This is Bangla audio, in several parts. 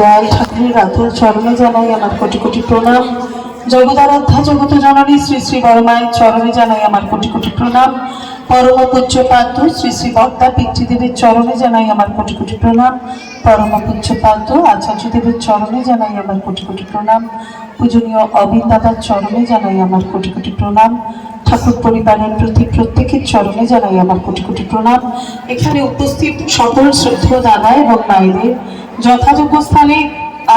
দয়াল ঠাকুরের রাতুল চরণে জানাই আমার কোটি কোটি প্রণাম। শ্রী শ্রী চরণে জানাই আমার কোটি কোটি প্রণাম। পরম শ্রী চরণে জানাই আমার কোটি প্রণাম। পরম চরণে জানাই আমার প্রণাম। পূজনীয় চরণে জানাই আমার কোটি কোটি প্রণাম। ঠাকুর পরিবারের প্রতি প্রত্যেকের চরণে জানাই আমার কোটি কোটি প্রণাম। এখানে উপস্থিত সকল শ্রদ্ধেয় দাদা এবং মায়েদের যথাযোগ্য স্থানে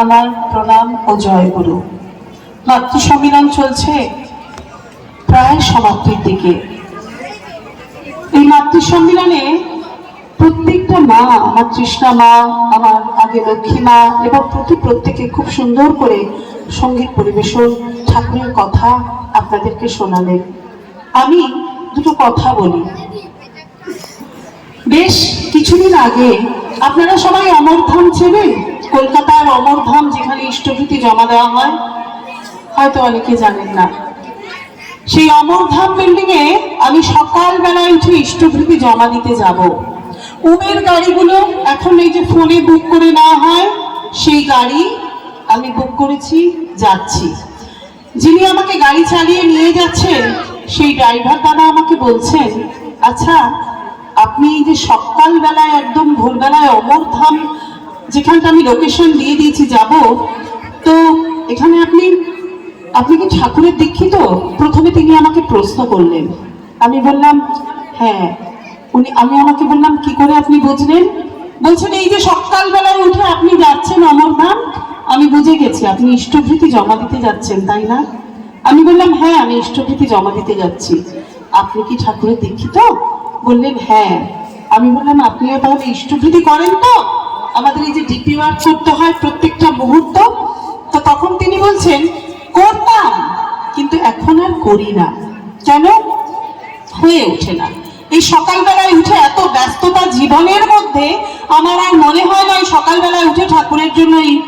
আমার প্রণাম ও জয় গুরু মাতৃ সম্মিলন চলছে প্রায় সমাপ্তির দিকে। এই মাতৃ সম্মিলনে প্রত্যেকটা মা, আমার তৃষ্ণা মা, আমার আগে লক্ষ্মী মা এবং প্রতি প্রত্যেকে খুব সুন্দর করে সংগীত পরিবেশন, ঠাকুরের কথা আপনাদেরকে শোনালেন। আমি দুটো কথা বলি। বেশ কিছুদিন আগে আপনারা সবাই অমরধাম চেনেন? কলকাতার অমরধাম যেখানে ইষ্টভৃতি জমা দেওয়া হয়, হয়তো অনেকে জানেন না। সেই অমরধাম বিল্ডিং এ আমি সকালবেলায় উঠে ইষ্টভৃতি জমা দিতে যাব। উবের গাড়িগুলো এখন এই যে ফোনে বুক করে নেওয়া হয়, সেই গাড়ি আমি বুক করেছি, যাচ্ছি। যিনি আমাকে গাড়ি চালিয়ে নিয়ে যাচ্ছেন সেই ড্রাইভার দাদা আমাকে বলছেন আচ্ছা আপনি এই যে সকালবেলায় একদম ভোরবেলায় অমরধাম যেখানটা আমি লোকেশন দিয়ে দিয়েছি যাব, তো এখানে আপনি আপনি কি ঠাকুরের দীক্ষিত? প্রথমে তিনি আমাকে প্রশ্ন করলেন। আমি বললাম হ্যাঁ। উনি, আমি আমাকে বললাম, কি করে আপনি বুঝলেন? বলছেন, এই যে সকালবেলায় উঠে আপনি যাচ্ছেন অমরধাম আমি বুঝে গেছি, আপনি ইষ্টভৃতি জমা দিতে যাচ্ছেন, তাই না? আমি বললাম হ্যাঁ আমি ইষ্টভৃতি জমা দিতে যাচ্ছি। আপনি কি ঠাকুরের দীক্ষিত? বললেন হ্যাঁ। আমি বললাম আপনিও তাহলে ইষ্টভৃতি করেন তো। আমাদের এই যে ডিপি ওয়ার্ক করতে হয় প্রত্যেকটা মুহূর্ত। তো তখন তিনি বলছেন, করতাম, কিন্তু এখন আর করি না। কেন? হয়ে ওঠে না। এই সকালবেলায় উঠে এত ব্যস্ততা জীবনের মধ্যে আমার আর মনে হয় না সকালবেলায় উঠে ঠাকুরের জন্য এই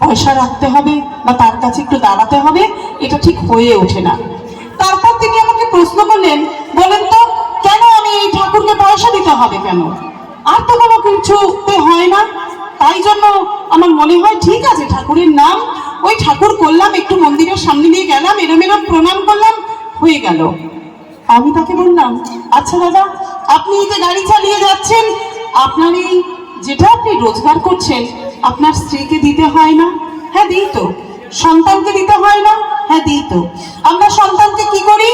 পয়সা রাখতে হবে বা তার কাছে একটু দাঁড়াতে হবে। এটা ঠিক হয়ে ওঠে না। তারপর তিনি আমাকে প্রশ্ন করলেন, বলেন তো কেন আমি এই ঠাকুরকে পয়সা দিতে হবে কেন? আর তো কোনো কিছুতে হয় না। তাই জন্য আমার মনে হয় ঠিক আছে, ঠাকুরের নাম, ওই ঠাকুর করলাম, একটু মন্দিরের সামনে দিয়ে গেলাম এরম এরম প্রণাম করলাম, হয়ে গেল। আমি তাকে বললাম আচ্ছা দাদা, আপনি এই যে গাড়ি চালিয়ে যাচ্ছেন, আপনার এই যেটা আপনি রোজগার করছেন, আপনার স্ত্রীকে দিতে হয় না? হ্যাঁ দিই তো। সন্তানকে দিতে হয় না? হ্যাঁ দিই তো। আমরা সন্তানকে কি করি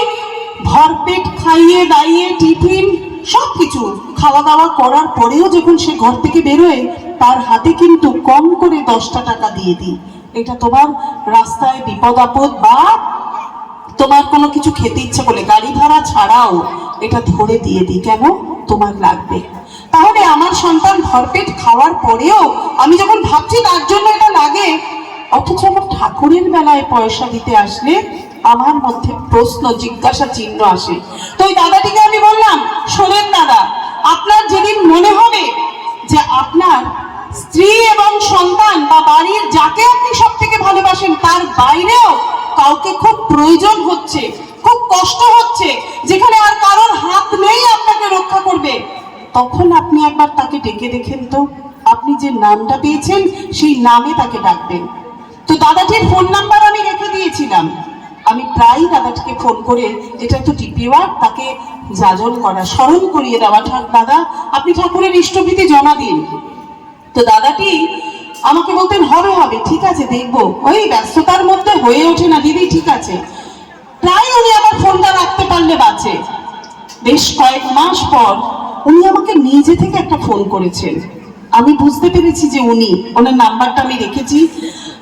ভরপেট খাইয়ে দাইয়ে, টিফিন সব কিছু খাওয়া দাওয়া করার পরেও যখন সে ঘর থেকে বেরোয়, তার হাতে কিন্তু কম করে দশটা টাকা দিয়ে দিই। এটা তোমার রাস্তায় বিপদ, আপদ বা তোমার কোনো কিছু খেতে ইচ্ছে করলে গাড়ি ভাড়া ছাড়াও এটা ধরে দিয়ে দিই। কেন তোমার লাগবে। তাহলে আমার সন্তান ভরপেট খাওয়ার পরেও আমি যখন ভাবছি তার জন্য এটা লাগে, অথচ আমার ঠাকুরের বেলায় পয়সা দিতে আসলে আমার মধ্যে প্রশ্ন, জিজ্ঞাসা, চিহ্ন আসে। তো ওই দাদাটিকে আমি বললাম, শোনেন দাদা, আপনার যেদিন মনে হবে যে আপনার স্ত্রী এবং সন্তান বা বাড়ির যাকে আপনি সব থেকে ভালোবাসেন, তার বাইরেও কাউকে খুব প্রয়োজন হচ্ছে, খুব কষ্ট হচ্ছে, যেখানে আর কারোর হাত নেই আপনাকে রক্ষা করবে। তখন আপনি একবার তাকে ডেকে দেখেন তো, আপনি যে নামটা পেয়েছেন, সেই নামে তাকে ডাকবেন। তো দাদাটির ফোন নাম্বার আমি রেখে দিয়েছিলাম। আমি প্রায়ই দাদাটিকে ফোন করে এটা তো ডিপি ওয়ার্ক তাকে যাজন করা, স্মরণ করিয়ে দেওয়া দাদা, আপনি ঠাকুরের ইষ্টভীতি জমা দিন। তো দাদাটি আমাকে বলতেন, হবে হবে, ঠিক আছে, দেখব। ওই ব্যস্ততার মধ্যে হয়ে ওঠে না, দিদি, ঠিক আছে। প্রায় উনি আমার ফোনটা রাখতে পারলে বাঁচে বেশ কয়েক মাস পর উনি আমাকে নিজে থেকে একটা ফোন করেছেন। আমি বুঝতে পেরেছি যে উনি, ওনার নাম্বারটা আমি রেখেছি।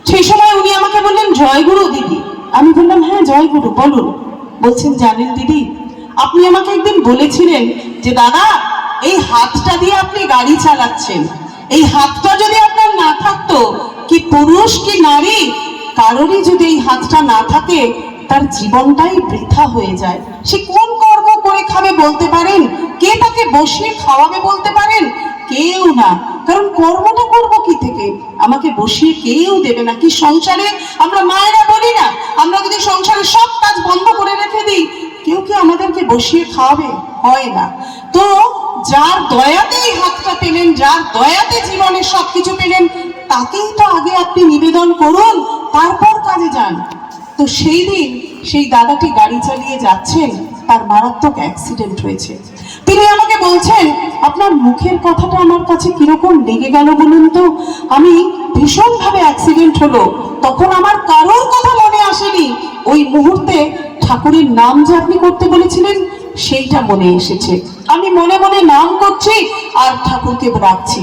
সেই সময় উনি আমাকে বললেন, জয়গুরু দিদি। আমি বললাম হ্যাঁ জয়গুরু বলুন। বলছেন, জানেন দিদি, আপনি আমাকে একদিন বলেছিলেন যে, দাদা, এই হাতটা দিয়ে আপনি গাড়ি চালাচ্ছেন। এই হাতটা যদি আপনার না থাকতো, কি পুরুষ, কি নারী, কারোরই যদি এই হাতটা না থাকে, তার জীবনটাই বৃথা হয়ে যায়। সে কোন কর্ম করে খাবে বলতে পারেন? কে তাকে বসিয়ে খাওয়াবে বলতে পারেন? কেউ না। কারণ কর্মটা করব কি থেকে? আমাকে বসিয়ে কেউ দেবে না। কি সংসারে আমরা মায়েরা বলি না? আমরা যদি সংসারের সব কাজ বন্ধ করে রেখে দিই, কেউ কি আমাদেরকে বসিয়ে খাওয়াবে? হয় না। তো যার দয়াতেই হাতটা পেলেন, যার দয়াতে জীবনে সবকিছু পেলেন, তাকেই তো আগে আপনি নিবেদন করুন, তারপর কাজে যান। তো সেই দিন সেই দাদাটি গাড়ি চালিয়ে যাচ্ছেন, তার মারাত্মক অ্যাক্সিডেন্ট হয়েছে। তিনি আমাকে বলছেন, আপনার মুখের কথাটা আমার কাছে কীরকম লেগে গেল বলুন তো? আমি ভীষণভাবে অ্যাক্সিডেন্ট হলো। তখন আমার কারোর কথা মনে আসেনি। ওই মুহূর্তে ঠাকুরের নাম যে আপনি করতে বলেছিলেন, সেইটা মনে এসেছে। আমি মনে মনে নাম করছি আর ঠাকুরকে ডাকছি।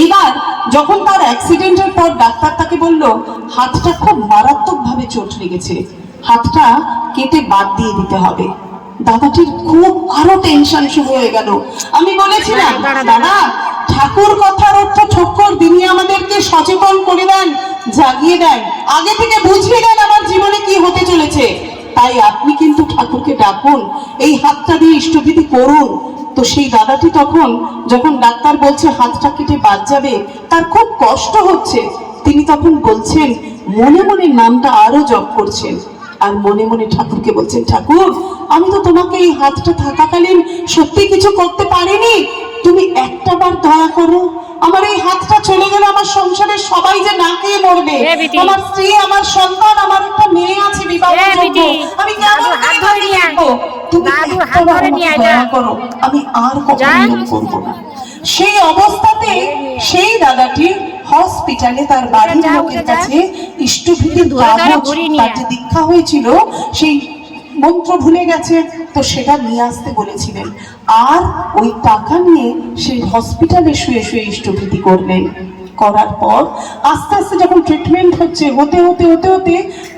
এইবার যখন তার অ্যাক্সিডেন্টের পর ডাক্তার তাকে বলল, হাতটা খুব মারাত্মকভাবে চোট লেগেছে। হাতটা কেটে বাদ দিয়ে দিতে হবে। দাদাটির খুব আরও টেনশন শুরু হয়ে গেল। আমি বলেছিলাম দাদা ঠাকুর কথার অর্থ ঠক্কর তিনি আমাদেরকে সচেতন করে দেন জাগিয়ে দেন। আগে থেকে বুঝিয়ে দেন আমার জীবনে কি হতে চলেছে। তাই আপনি কিন্তু ঠাকুরকে ডাকুন এই হাতটা দিয়ে ইষ্টবিধি করুন। তো সেই দাদাটি তখন যখন ডাক্তার বলছে হাতটা কেটে বাদ যাবে তার খুব কষ্ট হচ্ছে। তিনি তখন বলছেন মনে মনে নামটা আরও জপ করছেন। আর মনে মনে ঠাকুরকে বলছেন ঠাকুর আমি তো তোমাকে এই হাতটা থাকাকালীন সত্যি কিছু করতে পারিনি। তুমি একটা বার দয়া করো আমার এই হাতটা চলে গেলে আমার সংসারের সবাই যে না খেয়ে মরবে। আমার স্ত্রী আমার সন্তান আমার একটা মেয়ে আছে বিবাহ আমি কেমন? তুমি একটাবার দয়া করো। আর কখনো করব না। সেই অবস্থাতে সেই দাদাটি হসপিটালে তার বাড়ির লোকের কাছে ইষ্টভীতির ধরে ধরে কাগজ তার যে দীক্ষা হয়েছিল সেই মন্ত্র ভুলে গেছে, তো সেটা নিয়ে আসতে বলেছিলেন। আর ওই টাকা নিয়ে সেই হসপিটালে শুয়ে শুয়ে ইষ্টভীতি করলেন। করার পর আস্তে আস্তে যখন ট্রিটমেন্ট হচ্ছে, হতে হতে হতে হতে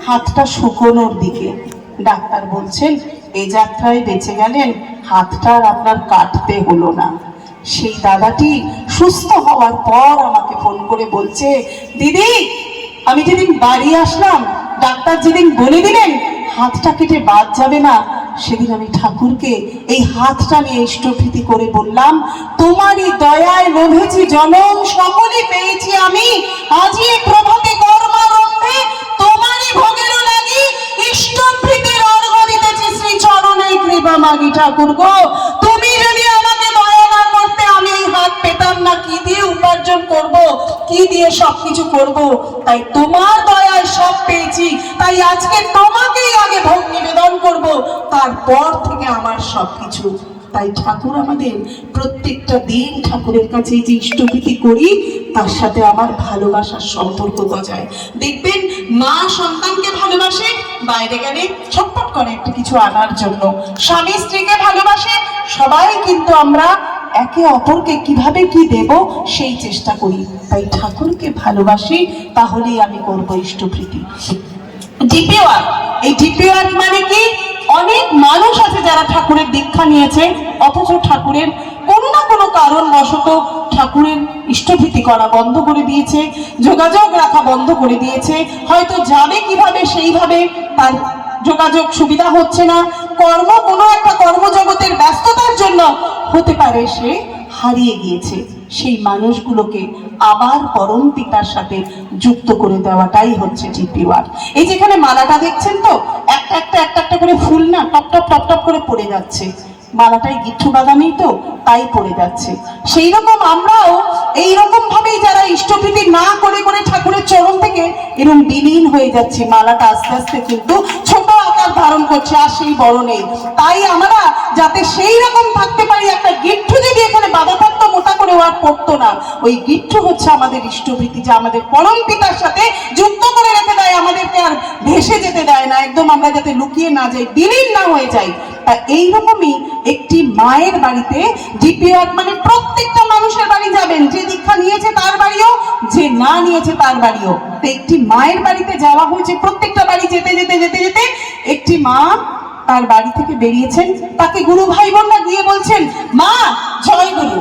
হাতটা শুকোনোর দিকে। ডাক্তার বলছেন এই যাত্রায় বেঁচে গেলেন, হাতটা আর আপনার কাটতে হলো না। সেই দাদাটি সুস্থ হওয়ার পর আমাকে ফোন করে বলছে, দিদি, আমি যেদিন বাড়ি আসলাম, ডাক্তার যেদিন বলে দিলেন হাতটা কেটে বাদ যাবে না? সেদিন আমি ঠাকুরকে এই হাতটা নিয়ে ইষ্টভীতি করে বললাম, তোমারই দয়ায় লোভেছি জনম সকলে পেয়েছি আমি। আজি প্রভাতে কর্মারম্ভে তোমারই ভোগেরও লাগি। ইষ্টভীতির অর্ঘ দিতেছি শ্রী চরণে কৃপা মাগি ঠাকুর গো তুমি যদি করতে আমি পেতাম না, কি দিয়ে উপার্জন করব, কি দিয়ে সবকিছু করব? তাই তোমার দয়ায় সব পেয়েছি, তাই আজকে তোমাকেই আগে ভোগ নিবেদন করব, তারপর থেকে আমার সবকিছু। তাই ঠাকুর আমাদের প্রত্যেকটা দিন ঠাকুরের কাছে যে ইষ্টভীতি করি, তার সাথে আমার ভালোবাসার সম্পর্ক বজায়। দেখবেন মা সন্তানকে ভালোবাসে, বাইরে গেলে ছটপট করে একটা কিছু আনার জন্য। স্বামী স্ত্রীকে ভালোবাসে, সবাই কিন্তু আমরা একে অপরকে কীভাবে কি দেব সেই চেষ্টা করি। তাই ঠাকুরকে ভালোবাসি, তাহলেই আমি করব ইষ্টপ্রীতি। ডিপি ওয়ার্ক এই ডিপি ওয়ার্ক মানে কি? অনেক মানুষ আছে যারা ঠাকুরের দীক্ষা নিয়েছে, অথচ ঠাকুরের কোনো না কোনো কারণ বশত ঠাকুরের ইষ্টভীতি করা বন্ধ করে দিয়েছে, যোগাযোগ রাখা বন্ধ করে দিয়েছে। হয়তো যাবে কীভাবে সেইভাবে, তার যোগাযোগ সুবিধা হচ্ছে না। কর্ম, কোনো একটা কর্মজগতের ব্যস্ততার জন্য হতে পারে সে হারিয়ে গিয়েছে। সেই মানুষগুলোকে আবার পরম পিতার সাথে যুক্ত করে দেওয়াটাই হচ্ছে জিপি ওয়ার্ড এই যেখানে মালাটা দেখছেন তো, একটা একটা একটা একটা করে ফুল না টপ টপ টপ টপ করে পড়ে যাচ্ছে। মালাটাই গিঠু বাদামেই তো তাই পড়ে যাচ্ছে। সেই রকম আমরাও এই রকম ভাবেই যারা ইষ্টভীতি না করে করে ঠাকুরের চরণ থেকে এরকম বিলীন হয়ে যাচ্ছে, মালাটা আস্তে আস্তে কিন্তু ছোট আকার ধারণ করছে, আর সেই বড় নেই। তাই আমরা যাতে সেই রকম থাকতে পারি, একটা গিট্টু যদি এখানে বাধা মোটা করে আর পড়তো না, ওই গিট্টু হচ্ছে আমাদের ইষ্টভীতি যা আমাদের পরম পিতার সাথে যুক্ত করে রেখে দেয়, আমাদেরকে আর ভেসে যেতে দেয় না। একদম আমরা যাতে লুকিয়ে না যাই, বিলীন না হয়ে যাই। তা এইরকমই একটি মায়ের বাড়িতে জিপি মানে প্রত্যেকটা মানুষের বাড়ি যাবেন। যে দীক্ষা নিয়েছে তার বাড়িও, যে না নিয়েছে তার বাড়িও। তো একটি মায়ের বাড়িতে যাওয়া হয়েছে প্রত্যেকটা বাড়ি যেতে যেতে যেতে যেতে, একটি মা তার বাড়ি থেকে বেরিয়েছেন। তাকে গুরু ভাই বোনরা গিয়ে বলছেন, মা, জয় গুরু।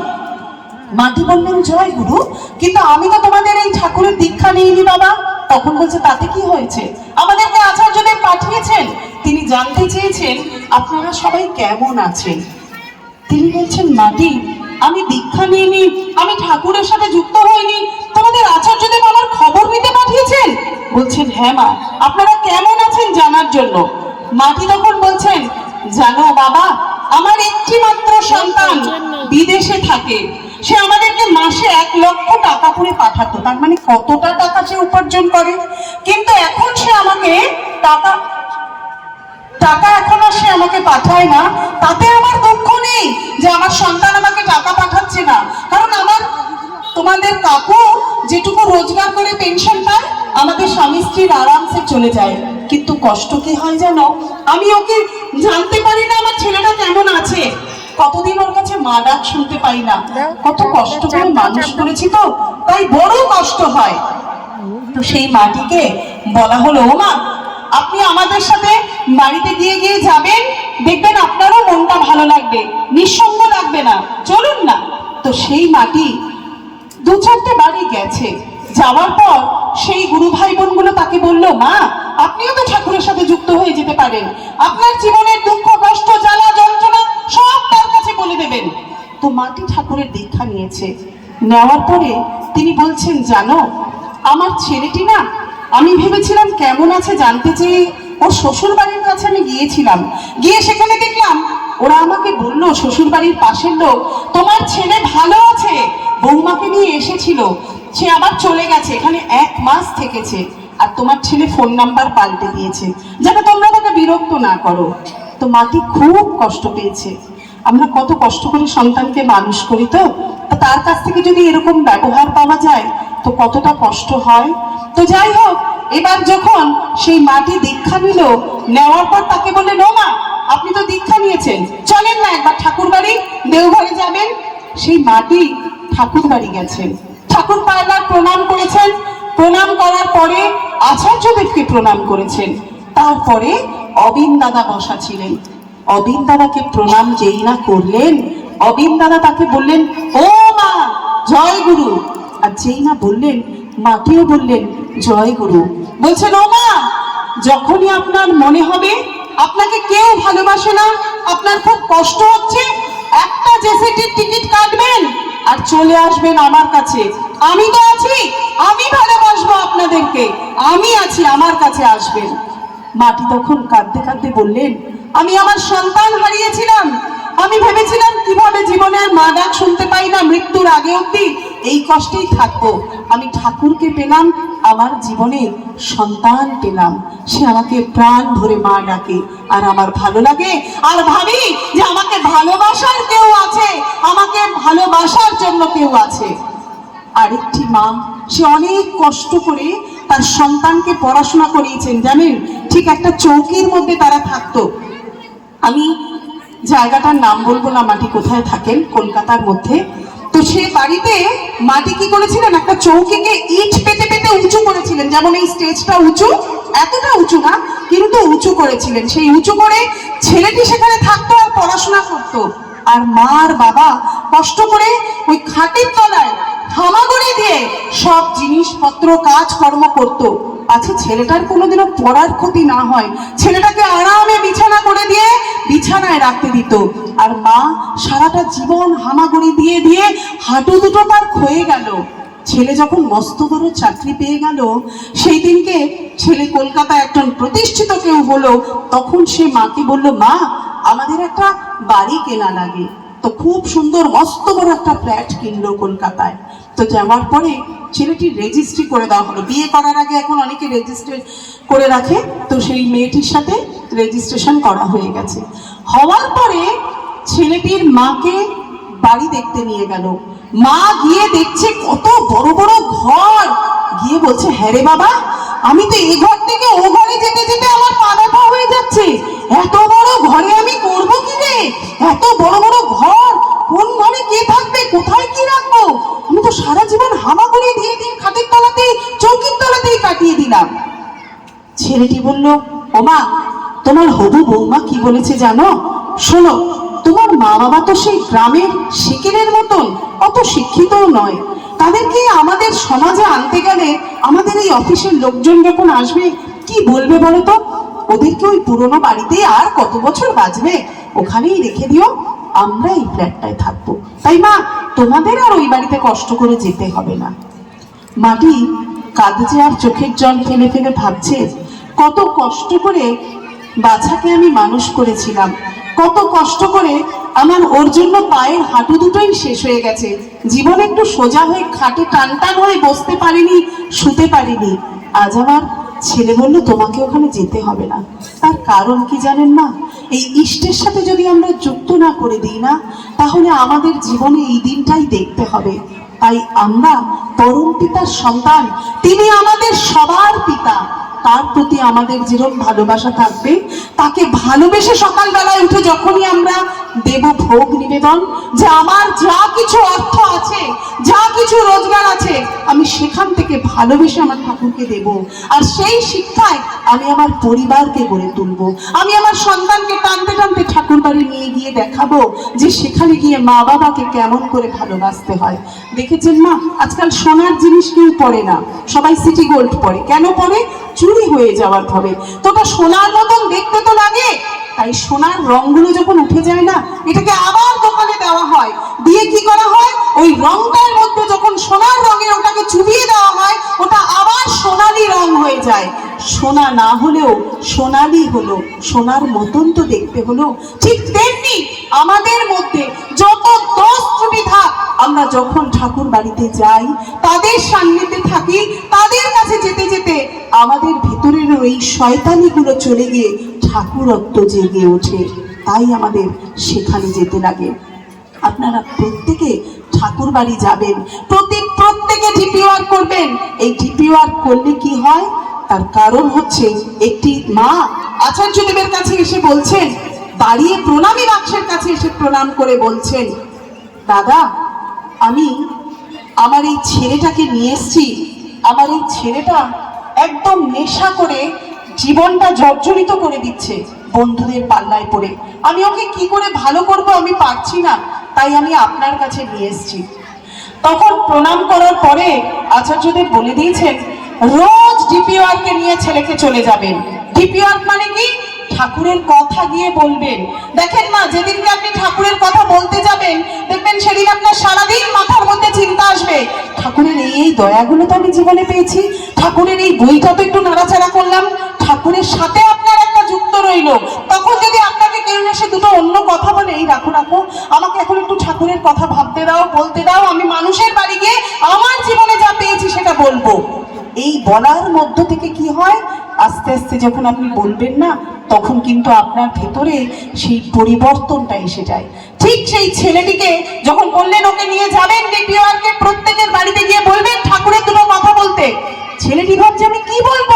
মাটি বললেন জয় গুরু। কিন্তু আমি তো তোমাদের এই ঠাকুরের দীক্ষা নিইনি বাবা। তখন বলছে তাতে কি হয়েছে? আমাদেরকে আচার্যদেব পাঠিয়েছেন। তিনি জানতে চেয়েছেন আপনারা সবাই কেমন আছেন? তিনি বলছেন মাটি আমি দীক্ষা নিইনি আমি ঠাকুরের সাথে যুক্ত হইনি। তোমাদের আচার্যদেব আমার খবর নিতে পাঠিয়েছেন? বলছেন হ্যাঁ মা আপনারা কেমন আছেন জানার জন্য? মাটি তখন বলছেন জানো বাবা আমার একটি মাত্র সন্তান বিদেশে থাকে। সে আমাদেরকে মাসে এক লক্ষ টাকা করে পাঠাতো। তার মানে কতটা টাকা সে উপার্জন করে? কিন্তু এখন সে আমাকে টাকা টাকা এখন আর সে আমাকে পাঠায় না। তাতে আমার দুঃখ নেই যে আমার সন্তান আমাকে টাকা পাঠাচ্ছে না। কারণ আমার, তোমাদের কাকু যেটুকু রোজগার করে পেনশন পায়, আমাদের স্বামী স্ত্রীর আরামসে চলে যায়। কিন্তু কষ্ট কি হয় জানো? আমি ওকে জানতে পারি না আমার ছেলেটা কেমন আছে। কতদিন ওর কাছে মা ডাক শুনতে পাই না? কত কষ্ট করে মানুষ করেছি তো তাই বড় কষ্ট হয়। তো সেই মাটিকে বলা হলো ও মা আপনি আমাদের সাথে বাড়িতে গিয়ে গিয়ে যাবেন দেখবেন আপনারও মনটা ভালো লাগবে নিঃসঙ্গ লাগবে না চলুন না। তো সেই মাটি দু চারটে বাড়ি গেছে। যাওয়ার পর সেই গুরু ভাই বোনগুলো তাকে বলল মা আপনিও তো ঠাকুরের সাথে যুক্ত হয়ে যেতে পারেন। আপনার জীবনের দুঃখ কষ্ট জ্বালা যন্ত্রণা সব তার কাছে বলে দেবেন। তো মাটি ঠাকুরের দীক্ষা নিয়েছে। নেওয়ার পরে তিনি বলছেন, জানো, আমার ছেলেটি না, আমি ভেবেছিলাম কেমন আছে জানতে চেয়ে শ্বশুর বাড়ির কাছে আমি গিয়েছিলাম। গিয়ে সেখানে দেখলাম, ওরা আমাকে বলল শ্বশুর বাড়ির পাশের লোক, তোমার ছেলে ভালো আছে। বৌমাকে নিয়ে এসেছিল। সে আবার চলে গেছে, এখানে এক মাস থেকেছে। আর তোমার ছেলে ফোন নাম্বার পাল্টে দিয়েছে। যেন তোমরা তাকে বিরক্ত না করো। তো মাটি খুব কষ্ট পেয়েছে। আমরা কত কষ্ট করে সন্তানকে মানুষ করি তো? তার কাছ থেকে যদি এরকম ব্যবহার পাওয়া যায়, তো কতটা কষ্ট হয়? তো যাই হোক, এবার যখন সেই মাটি দীক্ষা নিল, নেওয়ার পর তাকে বললেন, ও মা, আপনি তো দীক্ষা নিয়েছেন। চলেন না একবার ঠাকুর বাড়ি, দেওঘরে যাবেন। সেই মাটি ঠাকুর বাড়ি গেছেন ঠাকুর পায়লার প্রণাম করেছেন। প্রণাম করার পরে আচার্যদেবকে প্রণাম করেছেন। তারপরে অবিন দাদা বসা ছিলেন। অবিন দাদাকে প্রণাম যেই না করলেন, অবিন দাদা তাকে বললেন, ও মা, জয় গুরু। আর যেই না বললেন, মাকেও বললেন, জয় গুরু। বলছেন, ও মা, যখনই আপনার মনে হবে, আপনাকে কেউ ভালোবাসে না, আপনার খুব কষ্ট হচ্ছে, একটা জেসিটির টিকিট কাটবেন আর চলে আসবেন আমার কাছে। আমি তো আছি, আমি ভালোবাসবো আপনাদেরকে, আমি আছি, আমার কাছে আসবেন। মাটি তখন কাঁদতে কাঁদতে বললেন, আমি আমার সন্তান হারিয়েছিলাম। আমি ভেবেছিলাম কীভাবে জীবনে আর মা ডাক শুনতে পাই না মৃত্যুর আগে অব্দি এই কষ্টেই থাকব। আমি ঠাকুরকে পেলাম, আমার জীবনে সন্তান পেলাম। সে আমাকে প্রাণ ভরে মা ডাকে, আর আমার ভালো লাগে। আর ভাবি যে আমাকে ভালোবাসার কেউ আছে, আমাকে ভালোবাসার জন্য কেউ আছে। আরেকটি মা, সে অনেক কষ্ট করে তার সন্তানকে পড়াশোনা করিয়েছেন, জানেন? ঠিক একটা চৌকির মধ্যে তারা থাকতো। আমি জায়গাটার নাম বলব না, মাটি কোথায় থাকেন, কলকাতার মধ্যে। তো সে বাড়িতে মাটি কি করেছিলেন? একটা চৌকিকে ইট পেতে পেতে উঁচু করেছিলেন। যেমন এই স্টেজটা উঁচু, এতটা উঁচু না, কিন্তু উঁচু করেছিলেন। সেই উঁচু করে ছেলেটি সেখানে থাকতো আর পড়াশোনা করতো। আর মার বাবা কষ্ট করে ওই খাটের তলায় হামাগুড়ি দিয়ে সব জিনিসপত্র, কাজকর্ম করতো। আছে ছেলেটার কোনোদিনও পড়ার ক্ষতি না হয়। ছেলেটাকে আরামে বিছানা করে দিয়ে বিছানায় রাখতে দিত। আর মা সারাটা জীবন হামাগুড়ি দিয়ে দিয়ে হাঁটু দুটো তার ক্ষয়ে গেল। ছেলে যখন মস্ত বড় চাকরি পেয়ে গেল, সেই দিনকে ছেলে কলকাতায় একজন প্রতিষ্ঠিত কেউ হলো, তখন সে মাকে বলল, মা, আমাদের একটা বাড়ি কেনা লাগে। তো খুব সুন্দর, মস্ত বড় একটা ফ্ল্যাট কিনলো কলকাতায়। তো যাওয়ার পরে ছেলেটির রেজিস্ট্রি করে দেওয়া হলো। বিয়ে করার আগে এখন অনেকে রেজিস্ট্রি করে রাখে, তো সেই মেয়েটির সাথে রেজিস্ট্রেশন করা হয়ে গেছে। হওয়ার পরে ছেলেটির মাকে বাড়ি দেখতে নিয়ে গেল। মা গিয়ে দেখছে কত বড় বড় ঘর। গিয়ে বলছে হ্যাঁ বাবা, আমি তো এই ঘর থেকে ও ঘরে যেতে যেতে আমার পা ব্যথা হয়ে যাচ্ছে। এত বড় ঘরে আমি করব কি রে? এত বড় বড় ঘর কোন ঘরে কে থাকবে কোথায় কি রাখব আমি তো সারা জীবন হামাগুড়ি দিয়ে দিয়ে খাটের তলাতেই চৌকির তলাতেই কাটিয়ে দিলাম ছেলেটি বলল ওমা তোমার হবু বৌমা কি বলেছে জানো? শোনো, তোমার মা বাবা তো সেই গ্রামের শিকিরের মতন অত শিক্ষিতও নয়। তাদেরকে আমাদের সমাজে আনতে গেলে আমাদের এই অফিসের লোকজন যখন আসবে, কি বলবে বলো তো? ওদেরকে ওই পুরোনো বাড়িতে আর কত বছর বাঁচবে? ওখানেই রেখে দিও, আমরা এই ফ্ল্যাটটায় থাকব। তাই মা, তোমাদের আর ওই বাড়িতে কষ্ট করে যেতে হবে না। মাটি কাঁদছে আর চোখের জল ফেলে ফেলে ভাবছে কত কষ্ট করে বাছাকে আমি মানুষ করেছিলাম। কত কষ্ট করে আমার ওর জন্য পায়ের হাঁটু দুটোই শেষ হয়ে গেছে। জীবন একটু সোজা হয়ে খাটে টান টান হয়ে বসতে পারিনি, শুতে পারিনি। আজ আমার ছেলে বলল, তোমাকে ওখানে যেতে হবে না। তার কারণ কি জানেন না এই ইষ্টের সাথে যদি আমরা যুক্ত না করে দিই না, তাহলে আমাদের জীবনে এই দিনটাই দেখতে হবে। তাই আমরা পরম পিতার সন্তান, তিনি আমাদের সবার পিতা। তার প্রতি আমাদের যেরকম ভালোবাসা থাকবে, তাকে ভালোবেসে সকালবেলায় উঠে যখনই আমরা দেব ভোগ নিবেদন, যে আমার যা কিছু অর্থ আছে, যা কিছু রোজগার আছে, আমি সেখান থেকে ভালোবেসে আমার ঠাকুরকে দেব। আর সেই শিক্ষায় আমি আমার পরিবারকে গড়ে তুলব। আমি আমার সন্তানকে টানতে টানতে ঠাকুর বাড়ি নিয়ে গিয়ে দেখাবো যে সেখানে গিয়ে মা বাবাকে কেমন করে ভালোবাসতে হয়। দেখেছেন মা? আজকাল সোনার জিনিস কেউ পড়ে না। সবাই সিটি গোল্ড পরে কেন পরে চুরি হয়ে যাওয়ার ভবে তো ওটা সোনার মতন দেখতে তো লাগে। তাই সোনার রংগুলো যখন উঠে যায় না, এটাকে আবার দোকানে দেওয়া হয়। দিয়ে কি করা হয়? ওই রংটার মধ্যে যখন সোনার রঙে ওটাকে চুবিয়ে দেওয়া হয়, ওটা আবার সোনালি রং হয়ে যায়। সোনা না হলেও সোনালি হলো, সোনার মতন তো দেখতে হলো। ঠিক তেমনি আমাদের মধ্যে যত দোষ ত্রুটি থাক, আমরা যখন ঠাকুর বাড়িতে যাই, তাদের সান্নিধ্যে থাকি, তাদের কাছে যেতে যেতে আমাদের ভেতরের ওই শয়তানিগুলো চলে গিয়ে ঠাকুরত্ব জেগে ওঠে। তাই আমাদের সেখানে যেতে লাগে। আপনারা প্রত্যেকে ঠাকুর বাড়ি যাবেন। প্রতি, প্রত্যেকে ডিপি ওয়ার্ক করবেন। এই ডিপি ওয়ার্ক করলে কি হয়? তার কারণ হচ্ছে একটি মা আচার্যদেবের কাছে এসে বলছেন দাঁড়িয়ে প্রণামী বাক্সের কাছে এসে প্রণাম করে বলছেন, দাদা, আমি আমার এই ছেলেটাকে নিয়ে এসছি। আমার এই ছেলেটা একদম নেশা করে জীবনটা জর্জরিত করে দিচ্ছে বন্ধুদের পাল্লায় পড়ে। আমি ওকে কি করে ভালো করব আমি পারছি না, তাই আমি আপনার কাছে নিয়ে এসেছি। তখন প্রণাম করার পরে আচার্যদেব বলে দিয়েছেন, রোজ ডিপিওয়ারকে নিয়ে ছেলেকে চলে যাবেন। ডিপিওয়ার্ক মানে কি? ঠাকুরের কথা গিয়ে বলবেন। দেখেন মা, যেদিনকে আপনি ঠাকুরের কথা বলতে যাবেন, দেখবেন সেদিন আপনার সারাদিন মাথার মধ্যে চিন্তা আসবে, ঠাকুরের এই এই দয়াগুলো তো আমি জীবনে পেয়েছি, ঠাকুরের এই বইটা তো একটু নাড়াচাড়া করলাম, ঠাকুরের সাথে আপনার একটা যুক্ত রইল। তখন যদি আপনাকে কেউ এসে দুটো অন্য কথা বলে, এই রাখো রাখো, আমাকে এখন একটু ঠাকুরের কথা ভাবতে দাও, বলতে দাও, আমি মানুষের বাড়ি গিয়ে আমার জীবনে যা পেয়েছি সেটা বলব। এই বলার মধ্য থেকে কি হয়? আস্তে আস্তে যখন আপনি বলবেন না, তখন কিন্তু আপনার ভেতরে সেই পরিবর্তনটা এসে যায়। ঠিক সেই ছেলেটিকে যখন বললেন, ওকে নিয়ে যাবেন ডিপিওয়ারকে প্রত্যেকের বাড়িতে গিয়ে বলবেন ঠাকুরের দুটো কথা বলতে। ছেলেটি ভাবছে, আমি কি বলব?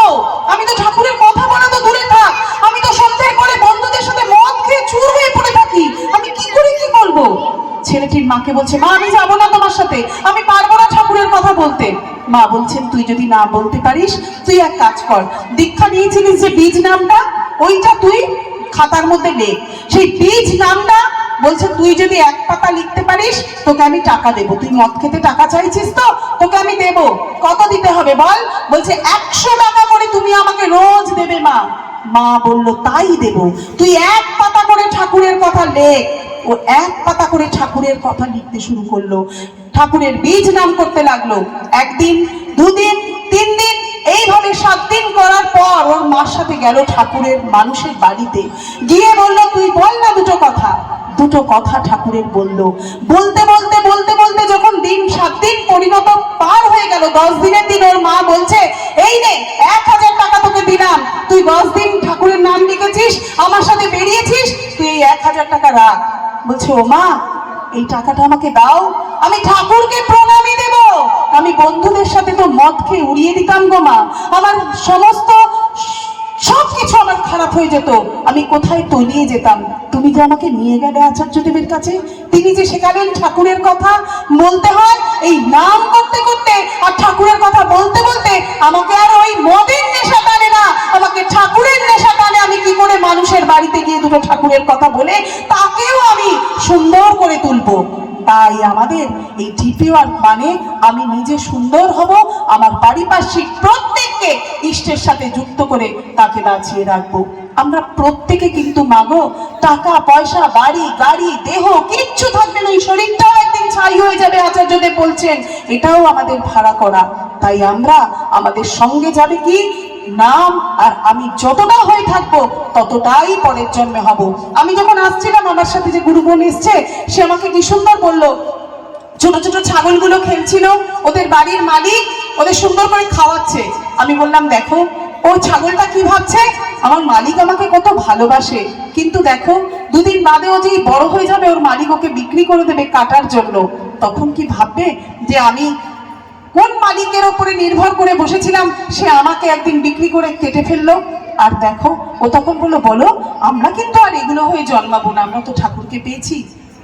আমি তো ঠাকুরের কথা বলা তো দূরে থাক। আমি তো সন্ধ্যায় করে বন্ধুদের সাথে মদ খেয়ে চুর হয়ে পড়ে থাকি। আমি কি করে কি বলব? ছেলেটির মাকে বলছে, মা, আমি যাব না তোমার সাথে। আমি পারব না ঠাকুরের কথা বলতে। মা বলছেন, তুই যদি না বলতে পারিস, তুই এক কাজ কর। দীক্ষা নিয়েছিলিস যে বীজ নামটা, ওইটা তুই খাতার মধ্যে লেখ সেই বীজ নামটা বলছে, তুই যদি এক পাতা লিখতে পারিস, তোকে আমি টাকা দেবো। তুই মদ খেতে টাকা চাইছিস তো, তোকে আমি দেবো। কত দিতে হবে বল? বলছে, একশো টাকা করে তুমি আমাকে রোজ দেবে মা। মা বলল, তাই দেব। তুই এক পাতা করে ঠাকুরের কথা লেখ। ও এক পাতা করে ঠাকুরের কথা লিখতে শুরু করল। ঠাকুরের বীজ নাম করতে লাগল। একদিন, দুদিন তিন দিন এইভাবে সাত দিন করার পর ওর মার সাথে গেল ঠাকুরের মানুষের বাড়িতে। গিয়ে বলল, তুই বল না দুটো কথা। দুটো কথা ঠাকুরের বলল। বলতে বলতে বলতে বলতে যখন দিন সাত দিন পরিণত পার হয়ে গেল, দশ দিনের দিন ওর মা বলছে, এই নে, এক হাজার টাকা তোকে দিলাম। তুই দশ দিন ঠাকুরের নাম লিখেছিস, আমার সাথে বেরিয়েছিস, তুই এক হাজার টাকা রাখ। বলছে, ও মা, এই টাকাটা আমাকে দাও, আমি ঠাকুরকে প্রণামী দেব। আমি বন্ধুদের সাথে তো মদ খেয়ে উড়িয়ে দিতাম গো মা। আমার সমস্ত সব কিছু আমার খারাপ হয়ে যেত। আমি কোথায় তলিয়ে যেতাম? তুমি যে আমাকে নিয়ে গেলে আচার্যদেবের কাছে? তিনি যে শেখালেন ঠাকুরের কথা বলতে হয়, এই নাম করতে করতে আর ঠাকুরের কথা বলতে বলতে আমাকে আর ওই মদের নেশা টানে না। আমাকে ঠাকুরের নেশা টানে। আমি কি করে মানুষের বাড়িতে গিয়ে দুটো ঠাকুরের কথা বলে তাকেও আমি সুন্দর করে তুলবো? তাই আমাদের এই ডিপি ওয়ার্ক মানে আমি নিজে সুন্দর হব, আমার পারিপার্শ্বিক প্রত্যেককে ইষ্টের সাথে যুক্ত করে তাকে বাঁচিয়ে রাখব। আমরা প্রত্যেকে কিন্তু মাগো, টাকা, পয়সা, বাড়ি, গাড়ি, দেহ, কিচ্ছু থাকবে না, এই শরীরটাও একদিন ছাই হয়ে যাবে, আচার্যদেব বলছেন। এটাও আমাদের ভাড়া করা। তাই আমরা আমাদের সঙ্গে যাবে কি? নাম আর আমি যতটা হয়ে থাকব, ততটাই পরের জন্মে হব। আমি যখন আসছিলাম, আমার সাথে যে গুরু বোন এসছে, সে আমাকে কি সুন্দর বলল, ছোট ছোট ছাগলগুলো খেলছিল, ওদের বাড়ির মালিক ওদের সুন্দর করে খাওয়াচ্ছে। আমি বললাম, দেখো, ও ছাগলটা কি ভাবছে? আমার মালিক আমাকে কত ভালোবাসে। কিন্তু দেখো, দুদিন বাদে ও যে বড় হয়ে যাবে, ওর মালিক ওকে বিক্রি করে দেবে কাটার জন্য। তখন কি ভাববে যে আমি কোন মালিকের ওপরে নির্ভর করে বসেছিলাম, সে আমাকে একদিন বিক্রি করে কেটে ফেলল। আর দেখো, ও তখন বলল, বলো, আমরা কিন্তু আর এগুলো হয়ে জন্মাবো না, আমরা তো ঠাকুরকে পেয়েছি।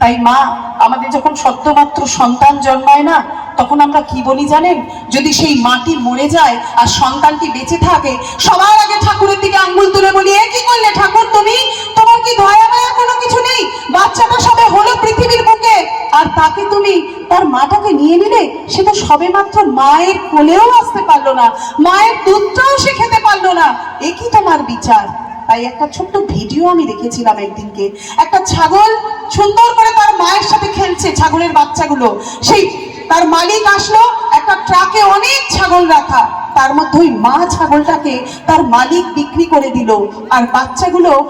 তাই মা, আমাদের যখন সদ্যমাত্র সন্তান জন্মায় না, তখন আমরা কি বলি জানেন? যদি সেই মাটি মরে যায় আর সন্তানটি বেঁচে থাকে, সবার আগে ঠাকুরের দিকে আঙ্গুল তুলে বলি, এ কি করলে ঠাকুর তুমি? তোমার কি দয়া মায়া কোনো কিছু নেই? বাচ্চাটা সবে হলো পৃথিবীর বুকে। আর তাকে তুমি, তার মাটাকে নিয়ে নিলে, সে তো সবে মাত্র মায়ের কোলেও আসতে পারল না, মায়ের দুধটাও সে খেতে পারল না। এ কি তোমার বিচার? তাই একটা ছোট্ট ভিডিও আমি দেখেছিলাম একদিনকে। একটা ছাগল সুন্দর করে তার মায়ের সাথে খেলছে, ছাগলের বাচ্চাগুলো। সেই তার মালিক আসলো, একটা ট্রাকে অনেক ছাগল রাখা। তার মধ্যে ওই মা ছাগলটাকে তার মালিক বিক্রি করে দিল। আর বাচ্চাগুলো,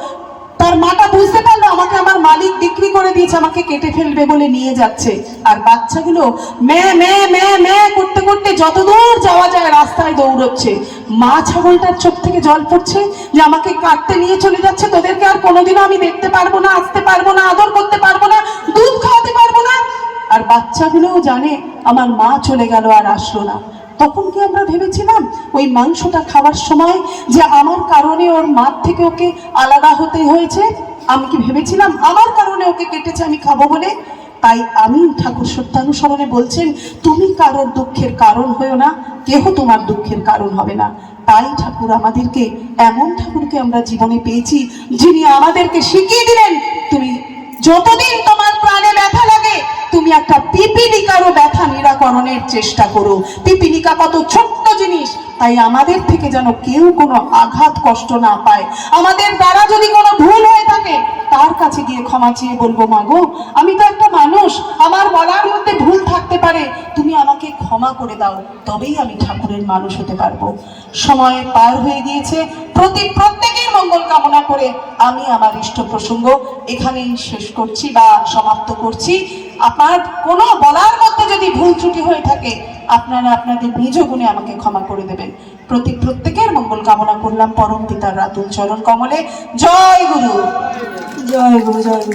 তার মাটা বুঝতে পারল, আমাকে আমার মালিক বিক্রি করে দিয়েছে, আমাকে কেটে ফেলবে বলে নিয়ে যাচ্ছে। আর বাচ্চাগুলো, মে মে মে মে করতে করতে যতদূর যাওয়া যায় রাস্তায় দৌড়চ্ছে। মা ছাগলটার চোখ থেকে জল পড়ছে যে আমাকে কাটতে নিয়ে চলে যাচ্ছে। তোদেরকে আর কোনোদিনও আমি দেখতে পারব না, আসতে পারব না, আদর করতে পারব না, দুধ খাওয়াতে পারব না। আর বাচ্চাগুলোও জানে আমার মা চলে গেল আর আসলো না। তখন কি আমরা ভেবেছিলাম ওই মাংসটা খাওয়ার সময় যে আমার কারণে ওর মার থেকে ওকে আলাদা হতে হয়েছে? আমি কি ভেবেছিলাম আমার কারণে ওকে কেটেছে আমি খাব বলে? তাই আমি ঠাকুর সত্যানুসরণে বলছেন, তুমি কারোর দুঃখের কারণ হয়েও না, কেহ তোমার দুঃখের কারণ হবে না। তাই ঠাকুর আমাদেরকে, এমন ঠাকুরকে আমরা জীবনে পেয়েছি, যিনি আমাদেরকে শিখিয়ে দিলেন, তুমি যতদিন তোমার প্রাণে ব্যথা লাগে তুমি একটা পিপিলিকারও ব্যথা নিরাকরণের চেষ্টা করো। পিপিলিকা কত ছোট্ট জিনিস, তাই আমাদের থেকে যেন কেউ কোনো আঘাত কষ্ট না পায়। আমাদের দ্বারা যদি কোনো ভুল হয়ে থাকে, তার কাছে গিয়ে ক্ষমা চেয়ে বলব মাগো আমি তো একটা মানুষ, আমার বলার মধ্যে ভুল থাকতে পারে। তুমি আমাকে ক্ষমা করে দাও, তবেই আমি ঠাকুরের মানুষ হতে পারব। সময় পার হয়ে গিয়েছে, প্রতি প্রত্যেকের মঙ্গল কামনা করে আমি আমার ইষ্ট প্রসঙ্গ এখানেই শেষ করছি বা সমাপ্ত করছি। আপনার কোনো বলার মধ্যে যদি ভুল ত্রুটি হয়ে থাকে, আপনারা আপনাদের নিজ গুণে আমাকে ক্ষমা করে দেবেন। প্রতি প্রত্যেকের মঙ্গল কামনা করলাম, পরম পিতার রাতুল চরণ কমলে। জয় গুরু। জয় গুরু জয় গুরু।